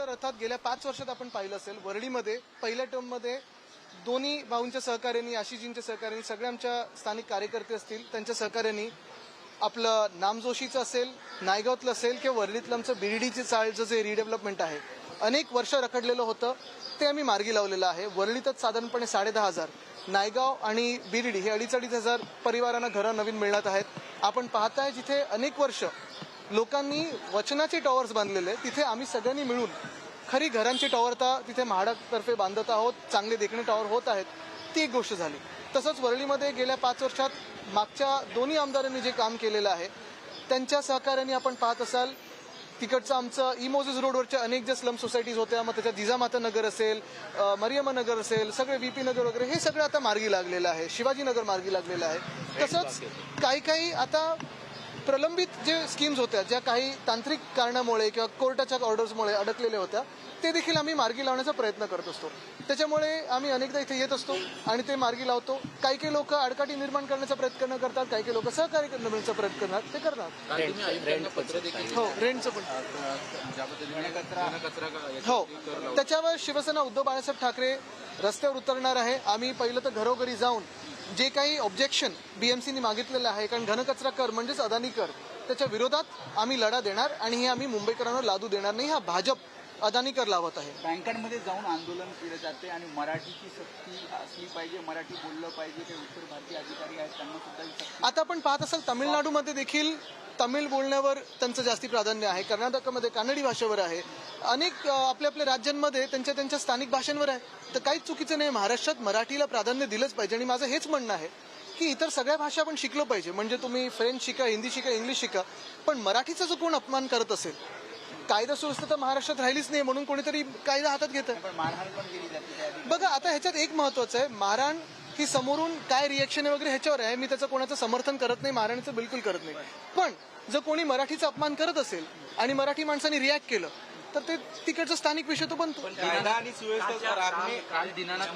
तर अर्थात गेल्या पाच वर्षात आपण पाहिलं असेल वरळीमध्ये पहिल्या टर्ममध्ये दोन्ही भाऊंच्या सहकार्यांनी आशिषजींच्या सहकार्याने सगळे आमच्या स्थानिक कार्यकर्ते असतील त्यांच्या सहकार्यांनी आपलं नामजोशीचं असेल नायगावतलं असेल किंवा वरळीतलं आमचं बिर्डीची चाळचं जे रिडेव्हलपमेंट आहे अनेक वर्ष रखडलेलं होतं ते आम्ही मार्गी लावलेलं आहे. वरळीतच साधारणपणे साडेदहा हजार. नायगाव आणि बिर्डी हे अडीच अडीच हजार परिवारांना घरं नवीन मिळणार आहेत. आपण पाहताय जिथे अनेक वर्ष लोकांनी वचनाचे टॉवर्स बांधलेले आहेत, तिथे आम्ही सगळ्यांनी मिळून खरी घरांची टॉवर आता तिथे म्हाडातर्फे बांधत आहोत. चांगले देखणे टॉवर होत आहेत. ती एक गोष्ट झाली. तसंच वरळीमध्ये गेल्या पाच वर्षात मागच्या दोन्ही आमदारांनी जे काम केलेलं आहे त्यांच्या सहकार्याने आपण पाहत असाल तिकडचं आमचं इमोजेस रोडवरच्या अनेक ज्या स्लम सोसायटीज होत्या मग त्याच्यात जिजामाता नगर असेल अ, मरियम्मा नगर असेल सगळे व्ही पी नगर वगैरे हे सगळं आता मार्गी लागलेलं आहे. शिवाजी नगर मार्गी लागलेलं आहे. तसंच काही काही आता प्रलंबित जे स्कीम्स होत्या ज्या काही तांत्रिक कारणामुळे किंवा कोर्टाच्या ऑर्डर्समुळे अडकलेल्या होत्या ते देखील आम्ही मार्गी लावण्याचा प्रयत्न करत असतो. त्याच्यामुळे आम्ही अनेकदा इथे येत असतो आणि ते मार्गी लावतो. काही काही लोक अडकाटी निर्माण करण्याचा प्रयत्न करतात काही काही लोक सहकार्य करण्याचा प्रयत्न करतात ते करणार हो रेंटचं पण हो. त्याच्यावर शिवसेना उद्धव बाळासाहेब ठाकरे रस्त्यावर उतरणार आहे. आम्ही पहिलं तर घरोघरी जाऊन जे काही ऑब्जेक्शन बीएमसीने मागितलेलं आहे कारण घनकचरा कर म्हणजेच अदानी कर त्याच्या विरोधात आम्ही लढा देणार आणि हे आम्ही मुंबईकरांना लादू देणार नाही. हा भाजप अदानी कर लावत आहे. बँकांमध्ये जाऊन आंदोलन केलं जाते आणि मराठीची सक्ती असली पाहिजे मराठी बोललं पाहिजे ते उत्तर भारतीय अधिकारी आहेत त्यांना सुद्धा आता आपण पाहत असाल तामिळनाडूमध्ये देखील तमिळ बोलण्यावर त्यांचं जास्ती प्राधान्य आहे. कर्नाटकामध्ये कानडी भाषेवर आहे. अनेक आपल्या आपल्या राज्यांमध्ये त्यांच्या त्यांच्या स्थानिक भाषांवर आहे. तर काहीच चुकीचं नाही. महाराष्ट्रात मराठीला प्राधान्य दिलंच पाहिजे. आणि माझं हेच म्हणणं आहे की इतर सगळ्या भाषा आपण शिकलो पाहिजे. म्हणजे तुम्ही फ्रेंच शिका हिंदी शिका इंग्लिश शिका. पण मराठीचा जो कोण अपमान करत असेल कायदा सुव्यवस्था तर महाराष्ट्रात राहिलीच नाही. म्हणून कोणीतरी कायदा हातात घेतं बघा आता ह्याच्यात एक महत्वाचं आहे. मारहाण ही समोरून काय रिएक्शन आहे वगैरे ह्याच्यावर आहे. मी त्याचं कोणाचं समर्थन करत नाही मारहाणीचं बिलकुल करत नाही. पण जर कोणी मराठीचा अपमान करत असेल आणि मराठी माणसाने रिॲक्ट केलं तर ते तिकडचा स्थानिक विषय तो बनतो. कायदा आणि सुव्यवस्था राखणे काल दिनानाथ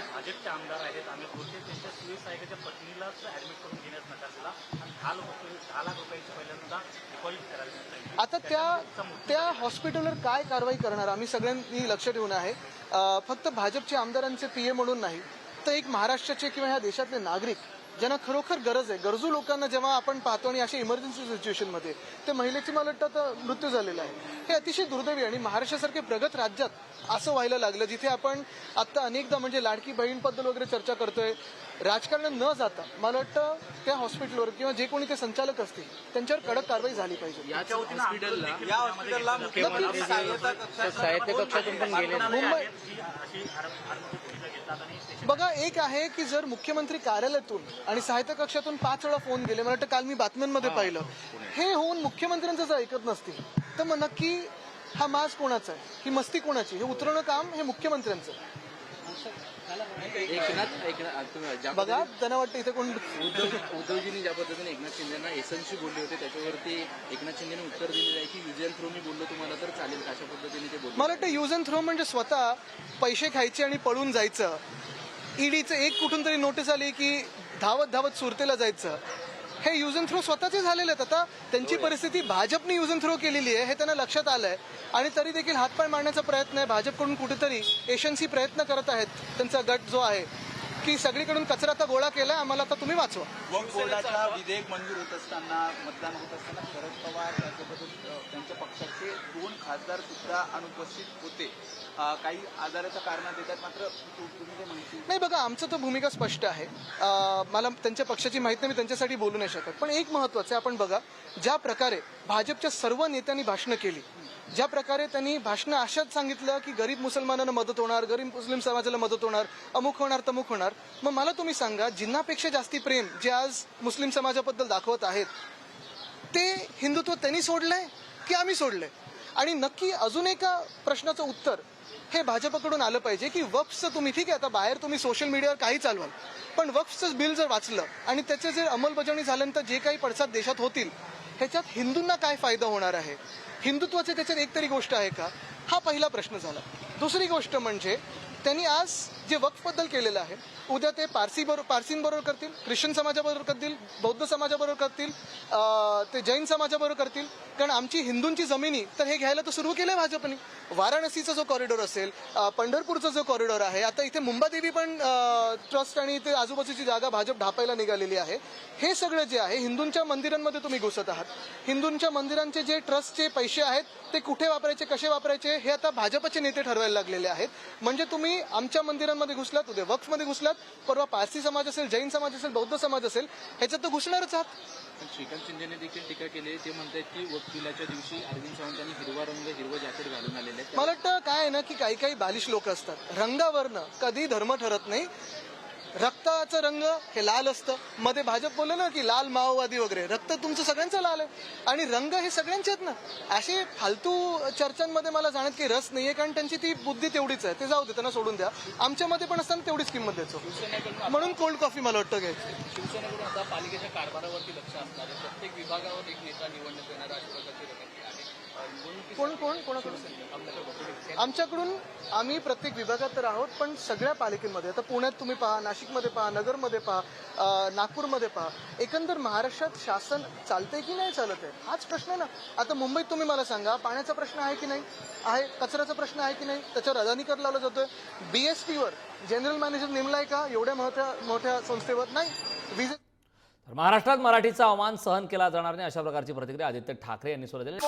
जे भाजपचे आमदार आहेत अमित गोटे त्यांच्या सुविसायकाच्या पत्नीलाच ऍडमिट करून घेण्यास नकार दिला. आणि दहा लोक दहा लाख रुपयाची पहिल्यांदा डिपॉझिट करायला. आता त्या त्या हॉस्पिटलवर काय कारवाई करणार? आम्ही सगळ्यांनी लक्ष ठेवून आहे. फक्त भाजपचे आमदारांचे पीए म्हणून नाही तर एक महाराष्ट्राचे किंवा ह्या देशातले नागरिक ज्यांना खरोखर गरज आहे गरजू लोकांना जेव्हा आपण पाहतो आणि अशा इमर्जन्सी सिच्युएशनमध्ये ते महिलेची मला वाटतं मृत्यू झालेला आहे. हे अतिशय दुर्दैवी आणि महाराष्ट्रासारखे प्रगत राज्यात असं व्हायला लागलं जिथे आपण आता अनेकदा म्हणजे लाडकी बहीणबद्दल वगैरे चर्चा करतोय राजकारणात न जाता मला वाटतं त्या हॉस्पिटलवर किंवा जे कोणी ते संचालक असतील त्यांच्यावर कडक कारवाई झाली पाहिजे. याच हॉस्पिटलला या हॉस्पिटलला मुख्यमंत्री सहाय्यता कक्षात साहित्य कक्षातून पण गेले मुंबई बघा एक आहे की जर मुख्यमंत्री कार्यालयातून आणि साहित्य कक्षातून पाच वेळा फोन गेले मला वाटतं काल मी बातम्यांमध्ये पाहिलं. हे होऊन मुख्यमंत्र्यांचं जर ऐकत नसतील तर मग नक्की हा माज कोणाचा आहे? ही मस्ती कोणाची हे उतरवणं काम हे मुख्यमंत्र्यांचं आहे. एकनाथ एकनाथ तुम्ही ज्या बघा त्यांना वाटतं इथे कोण उद्धव उद्धवजींनी ज्या पद्धतीने एकनाथ शिंदेना एसएनशी बोलले होते त्याच्यावरती एकनाथ शिंदेने उत्तर दिलेलं आहे की विजयन थ्रू मी बोललो तुम्हाला तर चालेल का? अशा पद्धतीने ते बोलले. मला वाटतं यूज अँड थ्रो म्हणजे स्वतः पैसे खायचे आणि पळून जायचं. ईडीचं एक कुठून तरी नोटीस आली की धावत धावत सुरतेला जायचं. हे यूज अँड थ्रो स्वतःचे झालेले आहेत आता. त्यांची परिस्थिती भाजपने यूज अँड थ्रो केलेली आहे हे त्यांना लक्षात आलंय. आणि तरी देखील हातपाय मारण्याचा प्रयत्न आहे. भाजपकडून कुठेतरी एशन्सी प्रयत्न करत आहेत. त्यांचा गट जो आहे की सगळीकडून कचरा आता गोळा केलाय आम्हाला आता तुम्ही वाचवा. विधेयक मंजूर होत असताना मतदान होत असताना शरद पवार त्याच्याबद्दल अ, त्यांच्या पक्षाचे दोन खासदार सुद्धा अनुपस्थित होते. काही आजाराच्या कारणात देतात मात्र नाही बघा आमचं तर भूमिका स्पष्ट आहे. मला त्यांच्या पक्षाची माहिती नाही मी त्यांच्यासाठी बोलू नाही शकत. पण एक महत्वाचं आहे आपण बघा ज्या प्रकारे भाजपच्या सर्व नेत्यांनी भाषणं केली ज्या प्रकारे त्यांनी भाषणं अशाच सांगितलं की गरीब मुसलमानांना मदत होणार गरीब मुस्लिम समाजाला मदत होणार अमुक होणार तमुक होणार. मग मला तुम्ही सांगा जिन्नापेक्षा जास्ती प्रेम जे आज मुस्लिम समाजाबद्दल दाखवत आहेत ते हिंदुत्व त्यांनी सोडलंय की आम्ही सोडलंय? आणि नक्की अजून एका प्रश्नाचं उत्तर हे भाजपकडून आलं पाहिजे की वक्फचं तुम्ही ठीक आहे आता बाहेर तुम्ही सोशल मीडियावर काही चालवाल पण वक्फचं बिल जर वाचलं आणि त्याचे जर अंमलबजावणी झाल्यानंतर जे काही पडसाद देशात होतील ह्याच्यात हिंदूंना काय फायदा होणार आहे? हिंदुत्वाचे त्याच्यात एक तरी गोष्ट आहे का? हा पहिला प्रश्न झाला. दुसरी गोष्ट म्हणजे त्यांनी आज जे वक्फबद्दल केलेलं आहे उद्या ते पारसी बरो पारसींबरोबर करतील ख्रिश्चन समाजाबरोबर करतील बौद्ध समाजाबरोबर करतील ते जैन समाजाबरोबर करतील. कारण आमची हिंदूंची जमिनी तर हे घ्यायला तर सुरू केलं आहे भाजपने. वाराणसीचा जो कॉरिडॉर असेल पंढरपूरचा जो कॉरिडॉर आहे आता इथे मुंबादेवी पण ट्रस्ट आणि इथे आजूबाजूची जागा भाजप ढापायला निघालेली आहे. हे सगळं जे आहे हिंदूंच्या मंदिरांमध्ये तुम्ही घुसत आहात. हिंदूंच्या मंदिरांचे जे ट्रस्टचे पैसे आहेत ते कुठे वापरायचे कसे वापरायचे हे आता भाजपचे नेते ठरवायला लागलेले आहेत. म्हणजे तुम्ही आमच्या मंदिरांमध्ये घुसलात उद्या वक्फमध्ये घुसलात परवा पारसी समाज असेल जैन समाज असेल बौद्ध समाज असेल ह्याच्यात तर घुसणारच आहात. पण श्रीकांत शिंदेने देखील टीका केली आहे ते म्हणतात की वकिलाच्या दिवशी अरविंद सावंतांनी हिरवा रंग हिरवं जॅकेट घालून आलेले आहेत. मला वाटतं काय आहे ना की काही काही बालिश लोक असतात. रंगावरनं कधी धर्म ठरत नाही. रक्ताचं रंग हे लाल असतं. मध्ये भाजप बोललं ना की लाल माओवादी वगैरे. रक्त तुमचं सगळ्यांचं लाल आहे. आणि रंग हे सगळ्यांचे आहेत ना. असे फालतू चर्चांमध्ये मला जाण्यात काही रस नाही आहे कारण त्यांची ती बुद्धी तेवढीच आहे. ते जाऊ दे त्यांना सोडून द्या. आमच्यामध्ये पण असताना तेवढीच किंमत द्यायचो. म्हणून कोल्ड कॉफी मला वाटतं घ्यायची. शिवसेनेकडून आता पालिकेच्या कारभारावरती लक्ष असणार प्रत्येक विभागावर एक नेता निवडण्यात येणार अशा प्रकारची रणनीती आहे अं, निवडणुकीत कोण कोण कोणाकडून? आमच्याकडून आम्ही प्रत्येक विभागात तर आहोत पण सगळ्या पालिकेमध्ये आता पुण्यात तुम्ही पहा नाशिकमध्ये पहा नगरमध्ये पहा नागपूरमध्ये पहा एकंदर महाराष्ट्रात शासन चालतंय की नाही चालत आहे? हाच प्रश्न आहे ना. आता मुंबईत तुम्ही मला सांगा पाण्याचा प्रश्न आहे की नाही? आहे कचऱ्याचा प्रश्न आहे की नाही? त्याच्यावर अदानी कर लावला जातोय बीएसटीवर जनरल मॅनेजर नेमलाय का? एवढ्या मोठ्या मोठ्या संस्थेवर? नाही. विजे तर महाराष्ट्रात मराठीचा अवमान सहन केला जाणार नाही अशा प्रकारची प्रतिक्रिया आदित्य ठाकरे यांनी सुद्धा दिली